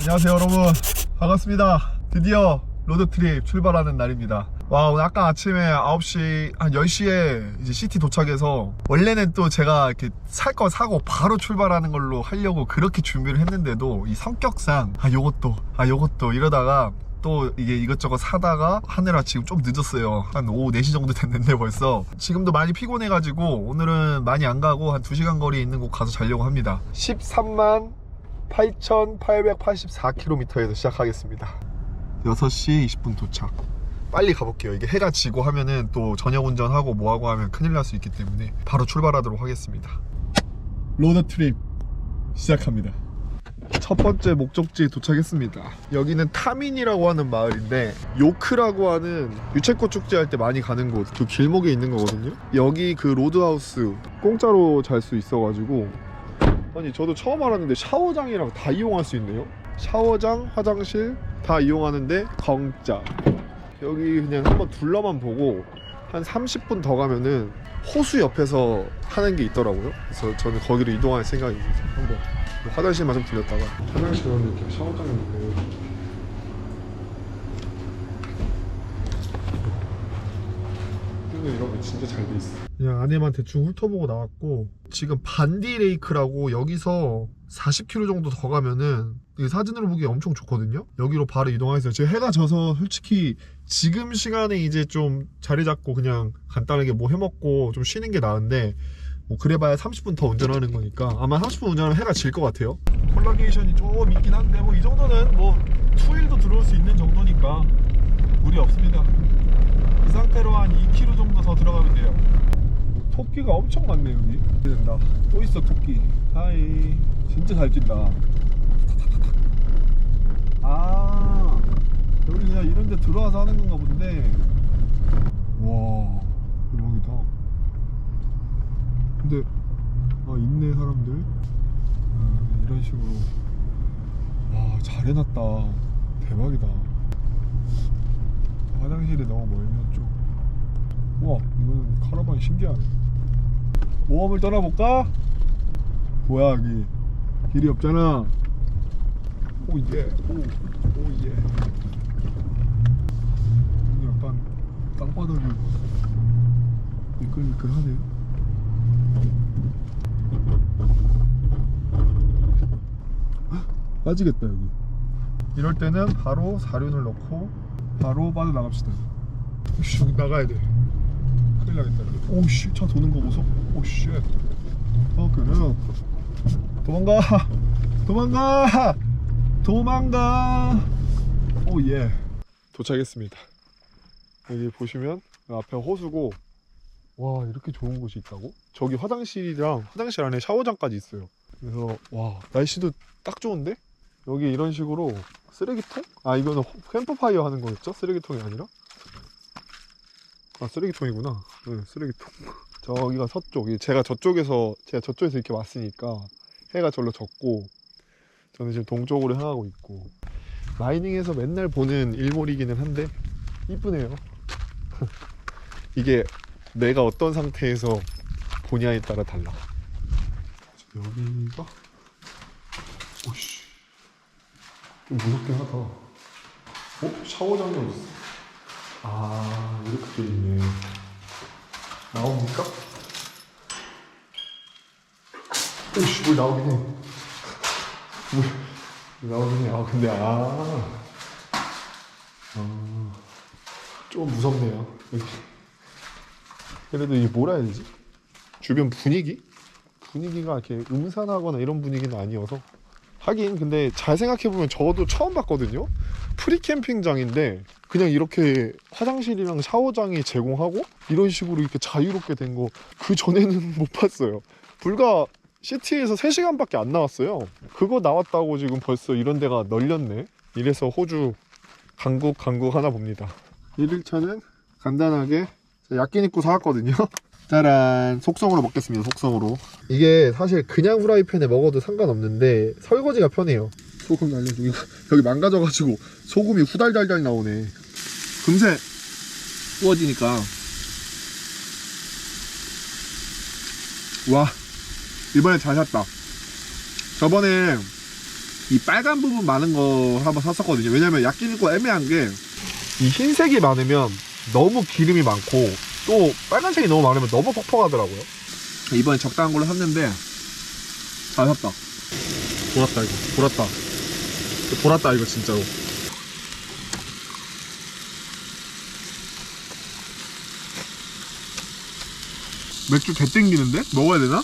안녕하세요 여러분. 반갑습니다. 드디어 로드트립 출발하는 날입니다. 와 오늘 아까 아침에 9시 한 10시에 이제 시티 도착해서 원래는 또 제가 이렇게 살 거 사고 바로 출발하는 걸로 하려고 그렇게 준비를 했는데도 이 성격상 아 요것도 아 요것도 이러다가 또 이게 이것저것 사다가 하느라 지금 좀 늦었어요. 한 오후 4시 정도 됐는데 벌써. 지금도 많이 피곤해가지고 오늘은 많이 안 가고 한 2시간 거리에 있는 곳 가서 자려고 합니다. 13만 8,884km에서 시작하겠습니다. 6시 20분 도착. 빨리 가볼게요. 이게 해가 지고 하면은 또 저녁 운전하고 뭐하고 하면 큰일 날 수 있기 때문에 바로 출발하도록 하겠습니다. 로드 트립 시작합니다. 첫 번째 목적지에 도착했습니다. 여기는 타민이라고 하는 마을인데 요크라고 하는 유채꽃 축제 할 때 많이 가는 곳 그 길목에 있는 거거든요. 여기 그 로드하우스 공짜로 잘 수 있어가지고 아니 저도 처음 알았는데 샤워장이랑 다 이용할 수 있네요. 샤워장, 화장실 다 이용하는데 공짜. 여기 그냥 한번 둘러만 보고 한 30분 더 가면은 호수 옆에서 하는 게 있더라고요. 그래서 저는 거기로 이동할 생각입니다. 한번 화장실만 좀 들렸다가 화장실은 이렇게 샤워장이 있는 데 근데 이런 거 진짜 잘 돼 있어. 그냥 안에만 대충 훑어보고 나왔고 지금 반디 레이크라고 여기서 40km 정도 더 가면은 사진으로 보기 엄청 좋거든요. 여기로 바로 이동하겠어요. 지금 해가 져서 솔직히 지금 시간에 이제 좀 자리 잡고 그냥 간단하게 뭐 해먹고 좀 쉬는 게 나은데 뭐 그래봐야 30분 더 운전하는 거니까 아마 30분 운전하면 해가 질 것 같아요. 콜라게이션이 좀 있긴 한데 뭐 이 정도는 뭐 투일도 들어올 수 있는 정도니까 무리 없습니다. 이 상태로 한 2km 정도 더 들어가면 돼요. 토끼가 엄청 많네 여기. 된다. 또 있어 토끼. 하이. 진짜 잘 뛴다. 아 여기 그냥 이런데 들어와서 하는 건가 본데. 와 대박이다. 근데 아 있네 사람들. 아, 이런 식으로. 와 잘해놨다. 대박이다. 화장실이 너무 멀면 좀. 와 이거는 카라반이 신기하네. 모험을 떠나볼까? 뭐야 여기 길이 없잖아. 오예 오 오예. 여기 약간 땅바닥이 미끌미끌하네요. 헉, 빠지겠다 여기. 이럴 때는 바로 사륜을 넣고 바로 빠져나갑시다. 오씨 여기 나가야 돼. 큰일 나겠다. 오씨 차 도는 거 보소. 오씨. 어 그래. 도망가. 도망가. 도망가. 오 예. 도착했습니다. 여기 보시면 앞에 호수고 와 이렇게 좋은 곳이 있다고? 저기 화장실이랑 화장실 안에 샤워장까지 있어요. 그래서 와 날씨도 딱 좋은데? 여기 이런 식으로 쓰레기통? 아 이거는 캠프파이어 하는 거였죠? 쓰레기통이 아니라? 아 쓰레기통이구나. 네 쓰레기통. 저기가 서쪽. 이 제가 저쪽에서 제가 저쪽에서 이렇게 왔으니까 해가 절로 졌고 저는 지금 동쪽으로 향하고 있고 마이닝에서 맨날 보는 일몰이기는 한데 이쁘네요. 이게 내가 어떤 상태에서 보냐에 따라 달라. 여기가 오씨 좀 무섭긴 하다. 어? 샤워장이 어디 있어? 아 이렇게 돼 있네. 나옵니까? 오씨 물 나오긴 해. 물, 물 나오긴 해. 아 근데 아. 아. 좀 무섭네요. 여기. 그래도 이게 뭐라 해야 되지? 주변 분위기? 분위기가 이렇게 음산하거나 이런 분위기는 아니어서 하긴 근데 잘 생각해보면 저도 처음 봤거든요. 프리캠핑장인데 그냥 이렇게 화장실이랑 샤워장이 제공하고 이런 식으로 이렇게 자유롭게 된 거 그 전에는 못 봤어요. 불과 시티에서 3시간밖에 안 나왔어요. 그거 나왔다고 지금 벌써 이런 데가 널렸네. 이래서 호주 강국 강국 하나 봅니다. 1일차는 간단하게 야끼니쿠 사왔거든요 짜란 속성으로 먹겠습니다 속성으로. 이게 사실 그냥 후라이팬에 먹어도 상관없는데 설거지가 편해요. 소금 알려주기. 여기 망가져가지고 소금이 후달달달 나오네. 금세 구워지니까. 와 이번에 잘 샀다. 저번에 이 빨간 부분 많은 거 한번 샀었거든요. 왜냐면 야끼니쿠 애매한 게 이 흰색이 많으면 너무 기름이 많고 또 빨간색이 너무 많으면 너무 퍽퍽하더라고요. 이번에 적당한 걸로 샀는데 잘 샀다. 돌았다 이거. 돌았다. 돌았다 이거 진짜로. 맥주 개 땡기는데? 먹어야 되나?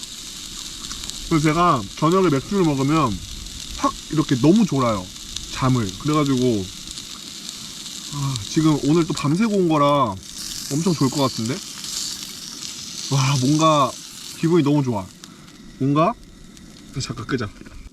그래서 제가 저녁에 맥주를 먹으면 확 이렇게 너무 졸아요. 잠을. 그래가지고 아, 지금 오늘 또 밤새고 온 거라 엄청 좋을 것 같은데? 와 뭔가 기분이 너무 좋아. 뭔가 잠깐 끄자.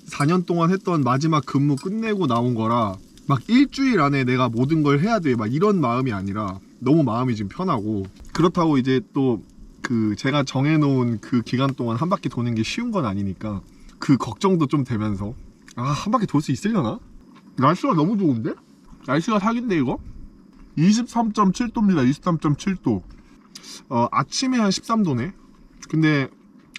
4년 동안 했던 마지막 근무 끝내고 나온 거라 막 일주일 안에 내가 모든 걸 해야 돼. 막 이런 마음이 아니라 너무 마음이 지금 편하고 그렇다고 이제 또 그 제가 정해놓은 그 기간 동안 한 바퀴 도는 게 쉬운 건 아니니까 그 걱정도 좀 되면서 아 한 바퀴 돌 수 있으려나? 날씨가 너무 좋은데? 날씨가 사기인데 이거? 23.7도입니다. 23.7도. 어, 아침에 한 13도네. 근데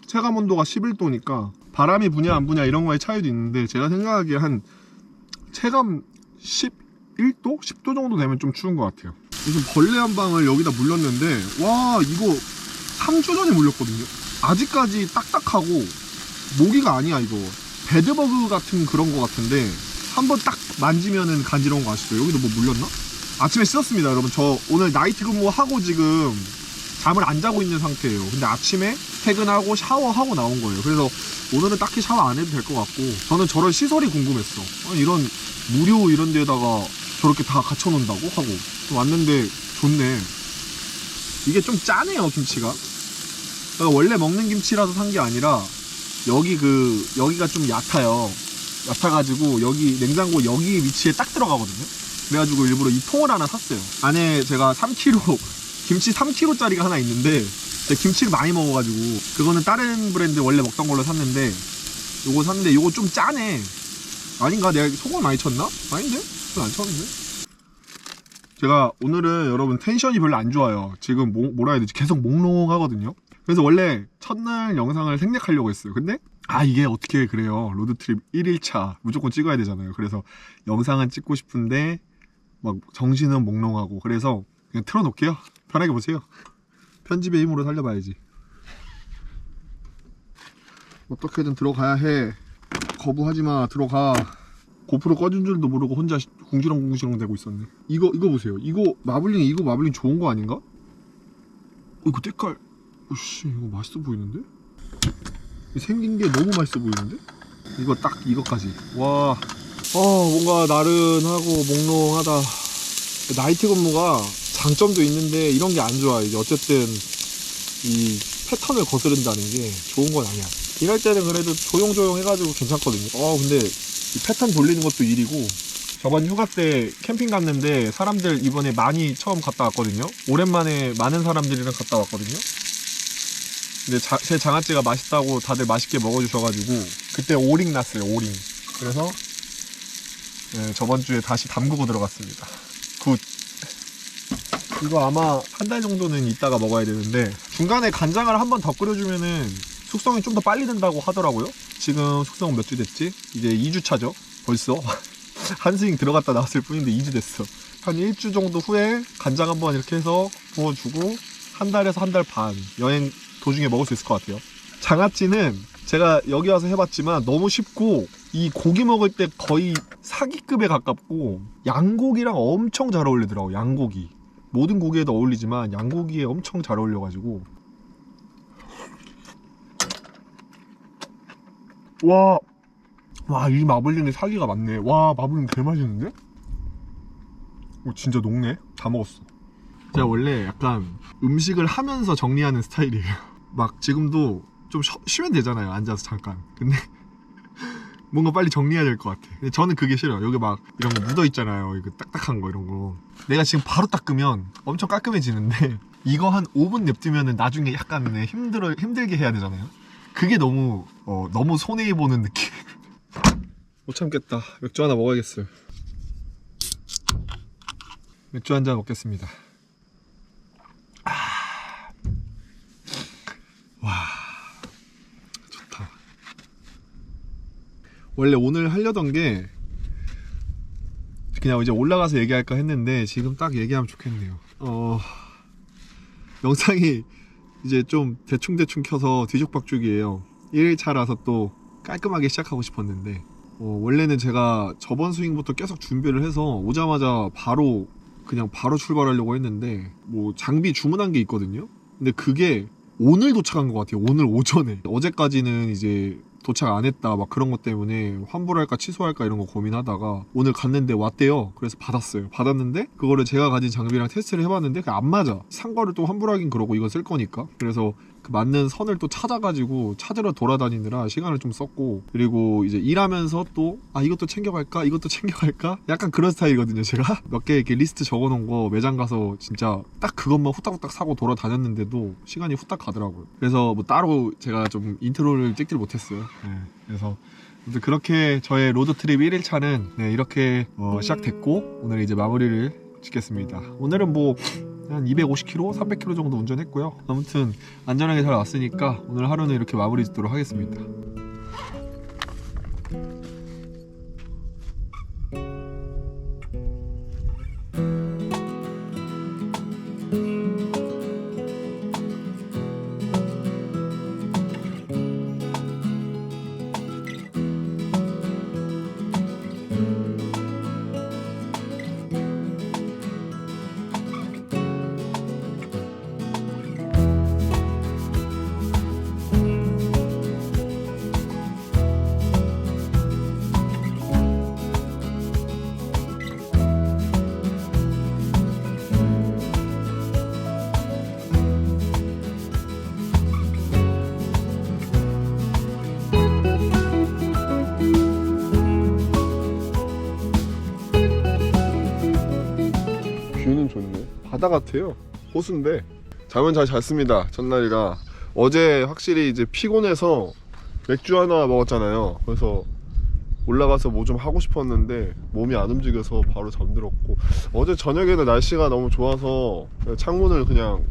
체감 온도가 11도니까 바람이 부냐 안 부냐 이런 거에 차이도 있는데 제가 생각하기에 한 체감 11도? 10도 정도 되면 좀 추운 것 같아요. 무슨 벌레 한 방을 여기다 물렸는데 와 이거 3주 전에 물렸거든요. 아직까지 딱딱하고 모기가 아니야 이거. 베드버그 같은 그런 거 같은데 한번 딱 만지면은 간지러운 거 아시죠? 여기도 뭐 물렸나? 아침에 씻었습니다 여러분. 저 오늘 나이트 근무하고 지금 잠을 안 자고 있는 상태예요. 근데 아침에 퇴근하고 샤워하고 나온 거예요. 그래서 오늘은 딱히 샤워 안 해도 될 것 같고 저는 저런 시설이 궁금했어. 이런 무료 이런 데다가 저렇게 다 갖춰 놓는다고? 하고. 또 왔는데 좋네. 이게 좀 짜네요 김치가. 그러니까 원래 먹는 김치라서 산 게 아니라 여기 그 여기가 좀 얕아요. 얕아가지고 여기 냉장고 여기 위치에 딱 들어가거든요 그래가지고 일부러 이 통을 하나 샀어요. 안에 제가 3kg 김치 3kg짜리가 하나 있는데 제가 김치를 많이 먹어가지고 그거는 다른 브랜드 원래 먹던 걸로 샀는데 요거 샀는데 요거 좀 짜네 아닌가? 내가 소금을 많이 쳤나? 아닌데? 안 쳤는데? 제가 오늘은 여러분 텐션이 별로 안 좋아요. 지금 뭐, 뭐라 해야 되지? 계속 몽롱하거든요. 그래서 원래 첫날 영상을 생략하려고 했어요. 근데 아 이게 어떻게 그래요? 로드트립 1일차 무조건 찍어야 되잖아요. 그래서 영상은 찍고 싶은데 막 정신은 몽롱하고 그래서 그냥 틀어놓게요. 편하게 보세요. 편집의 힘으로 살려봐야지. 어떻게든 들어가야 해. 거부하지마. 들어가. 고프로 꺼진 줄도 모르고 혼자 시- 궁시렁궁시렁 대고 있었네. 이거 이거 보세요. 이거 마블링 이거 마블링 좋은 거 아닌가? 어, 이거 때깔. 오씨 이거 맛있어 보이는데? 생긴 게 너무 맛있어 보이는데? 이거 딱 이거까지. 와 어, 뭔가 나른하고 몽롱하다. 나이트 근무가 장점도 있는데 이런 게 안 좋아 이게 어쨌든 이 패턴을 거스른다는 게 좋은 건 아니야. 일할 때는 그래도 조용조용 해가지고 괜찮거든요. 어 근데 이 패턴 돌리는 것도 일이고. 저번 휴가 때 캠핑 갔는데 사람들 이번에 많이 처음 갔다 왔거든요. 오랜만에 많은 사람들이랑 갔다 왔거든요. 근데 자- 제 장아찌가 맛있다고 다들 맛있게 먹어주셔가지고 그때 오링 났어요 오링. 그래서 네, 저번 주에 다시 담그고 들어갔습니다. 굿. 이거 아마 한 달 정도는 있다가 먹어야 되는데 중간에 간장을 한 번 더 끓여주면은 숙성이 좀 더 빨리 된다고 하더라고요. 지금 숙성 몇 주 됐지? 이제 2주 차죠? 벌써? 한 스윙 들어갔다 나왔을 뿐인데 2주 됐어. 한 1주 정도 후에 간장 한 번 이렇게 해서 부어주고 한 달에서 한 달 반 여행 도중에 먹을 수 있을 것 같아요. 장아찌는 제가 여기 와서 해봤지만 너무 쉽고 이 고기 먹을 때 거의 사기급에 가깝고 양고기랑 엄청 잘 어울리더라고 양고기. 모든 고기에도 어울리지만 양고기에 엄청 잘 어울려가지고. 와, 와 이 마블링에 사기가 많네. 와 마블링 개 맛있는데? 오, 진짜 녹네. 다 먹었어. 제가 원래 약간 음식을 하면서 정리하는 스타일이에요. 막 지금도 좀 쉬, 쉬면 되잖아요 앉아서 잠깐. 근데 뭔가 빨리 정리해야 될 것 같아. 근데 저는 그게 싫어요. 여기 막 이런 거 묻어 있잖아요. 이거 딱딱한 거 이런 거. 내가 지금 바로 닦으면 엄청 깔끔해지는데 이거 한 5분 냅두면은 나중에 약간 힘들어 힘들게 해야 되잖아요. 그게 너무 어, 너무 손해 보는 느낌. 못 참겠다. 맥주 하나 먹어야겠어요. 맥주 한 잔 먹겠습니다 원래 오늘 하려던 게 그냥 이제 올라가서 얘기할까 했는데 지금 딱 얘기하면 좋겠네요. 어 영상이 이제 좀 대충대충 켜서 뒤죽박죽이에요. 1일차라서 또 깔끔하게 시작하고 싶었는데 어, 원래는 제가 저번 스윙부터 계속 준비를 해서 오자마자 바로 그냥 바로 출발하려고 했는데 뭐 장비 주문한 게 있거든요. 근데 그게 오늘 도착한 것 같아요. 오늘 오전에 어제까지는 이제 도착 안 했다 막 그런 것 때문에 환불할까 취소할까 이런 거 고민하다가 오늘 갔는데 왔대요. 그래서 받았어요. 받았는데 그거를 제가 가진 장비랑 테스트를 해봤는데 그게 안 맞아. 산 거를 또 환불하긴 그러고 이거 쓸 거니까. 그래서 그 맞는 선을 또 찾아가지고 찾으러 돌아다니느라 시간을 좀 썼고 그리고 이제 일하면서 또 아 이것도 챙겨갈까? 이것도 챙겨갈까? 약간 그런 스타일이거든요 제가. 몇 개 이렇게 리스트 적어놓은 거 매장 가서 진짜 딱 그것만 후딱후딱 사고 돌아다녔는데도 시간이 후딱 가더라고요. 그래서 뭐 따로 제가 좀 인트로를 찍질 못했어요. 네, 그래서 그렇게 저의 로드트립 1일차는 네, 이렇게 어, 시작됐고 오늘 이제 마무리를 짓겠습니다. 오늘은 뭐 한 250km, 300km 정도 운전했고요. 아무튼 안전하게 잘 왔으니까 오늘 하루는 이렇게 마무리 짓도록 하겠습니다. 바다 같아요. 호수인데 잠은 잘 잤습니다. 첫날이라 어제 확실히 이제 피곤해서 맥주 하나 먹었잖아요. 그래서 올라가서 뭐 좀 하고 싶었는데 몸이 안 움직여서 바로 잠들었고 어제 저녁에는 날씨가 너무 좋아서 창문을 그냥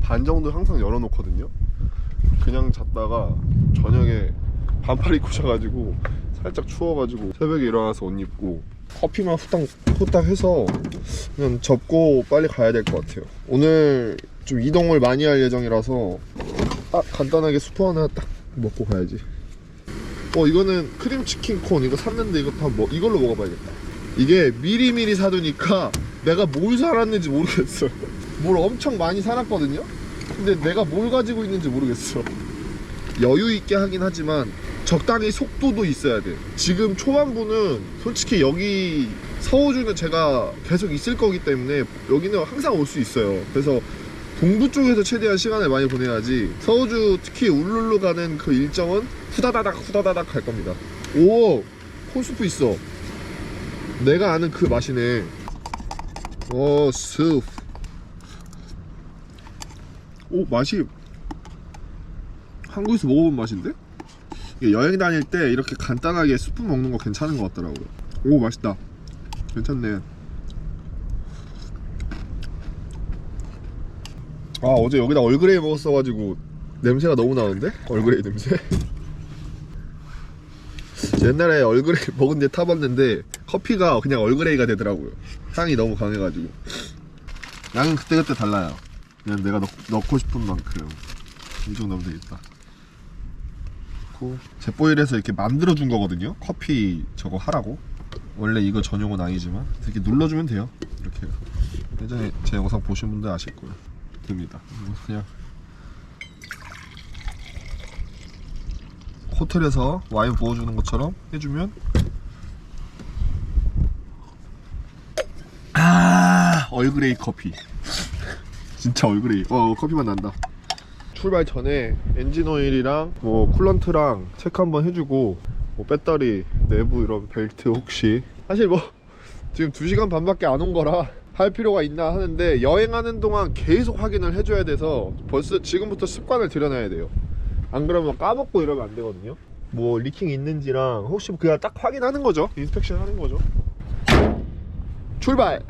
반 정도 항상 열어놓거든요. 그냥 잤다가 저녁에 반팔 입고 자가지고 살짝 추워가지고 새벽에 일어나서 옷 입고 커피만 후딱 후딱 해서 그냥 접고 빨리 가야 될 것 같아요. 오늘 좀 이동을 많이 할 예정이라서 아 간단하게 수프 하나 딱 먹고 가야지. 어 이거는 크림 치킨 콘 이거 샀는데 이거 다 뭐, 이걸로 먹어봐야겠다. 이게 미리미리 사두니까 내가 뭘 사놨는지 모르겠어. 뭘 엄청 많이 사놨거든요. 근데 내가 뭘 가지고 있는지 모르겠어. 여유 있게 하긴 하지만 적당히 속도도 있어야 돼. 지금 초반부는 솔직히 여기 서호주는 제가 계속 있을 거기 때문에 여기는 항상 올 수 있어요. 그래서 동부 쪽에서 최대한 시간을 많이 보내야지 서호주 특히 울룰루 가는 그 일정은 후다다닥 후다다닥 갈 겁니다. 오 콘수프 있어. 내가 아는 그 맛이네. 오 스프. 오 맛이 한국에서 먹어본 맛인데? 여행 다닐 때 이렇게 간단하게 수프 먹는 거 괜찮은 것 같더라고요. 오 맛있다. 괜찮네. 아 어제 여기다 얼그레이 먹었어가지고 냄새가 너무 나는데? 얼그레이 냄새? 옛날에 얼그레이 먹은 데 타봤는데 커피가 그냥 얼그레이가 되더라고요. 향이 너무 강해가지고. 양은 그때그때 달라요. 그냥 내가 넣, 넣고 싶은 만큼. 이 정도 하면 되겠다. 넣고 jet보일에서 이렇게 만들어 준 거거든요. 커피 저거 하라고. 원래 이거 전용은 아니지만 이렇게 눌러주면 돼요. 이렇게 예전에 제 영상 보신 분들 아실 거예요. 됩니다. 그냥 호텔에서 와인 부어주는 것처럼 해주면 아 얼그레이 커피 진짜 얼그레이 어 커피만 난다 출발 전에 엔진 오일이랑 뭐 쿨런트랑 체크 한번 해주고 뭐 배터리 내부 이런 벨트 혹시? 사실 뭐 지금 2시간 반밖에 안 온 거라 할 필요가 있나 하는데 여행하는 동안 계속 확인을 해줘야 돼서 벌써 지금부터 습관을 들여놔야 돼요. 안 그러면 까먹고 이러면 안 되거든요. 뭐 리킹 있는지랑 혹시 그냥 딱 확인하는 거죠? 인스펙션 하는 거죠? 출발!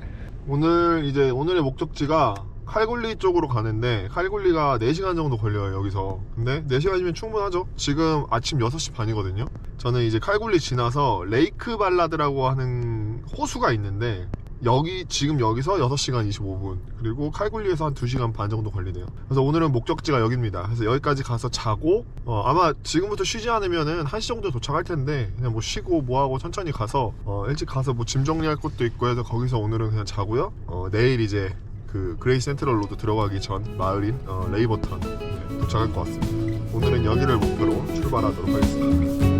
오늘 이제 오늘의 목적지가 칼굴리 쪽으로 가는데 칼굴리가 4시간 정도 걸려요 여기서. 근데 4시간이면 충분하죠. 지금 아침 6시 반이거든요. 저는 이제 칼굴리 지나서 레이크 발라드라고 하는 호수가 있는데 여기 지금 여기서 6시간 25분. 그리고 칼굴리에서 한 2시간 반 정도 걸리네요. 그래서 오늘은 목적지가 여기입니다. 그래서 여기까지 가서 자고 어, 아마 지금부터 쉬지 않으면은 1시 정도 도착할 텐데 그냥 뭐 쉬고 뭐하고 천천히 가서 어, 일찍 가서 뭐 짐 정리할 것도 있고 해서 거기서 오늘은 그냥 자고요. 어, 내일 이제 그 그레이 센트럴 로드 들어가기 전 마을인 어, 레이버턴 네, 도착할 것 같습니다. 오늘은 여기를 목표로 출발하도록 하겠습니다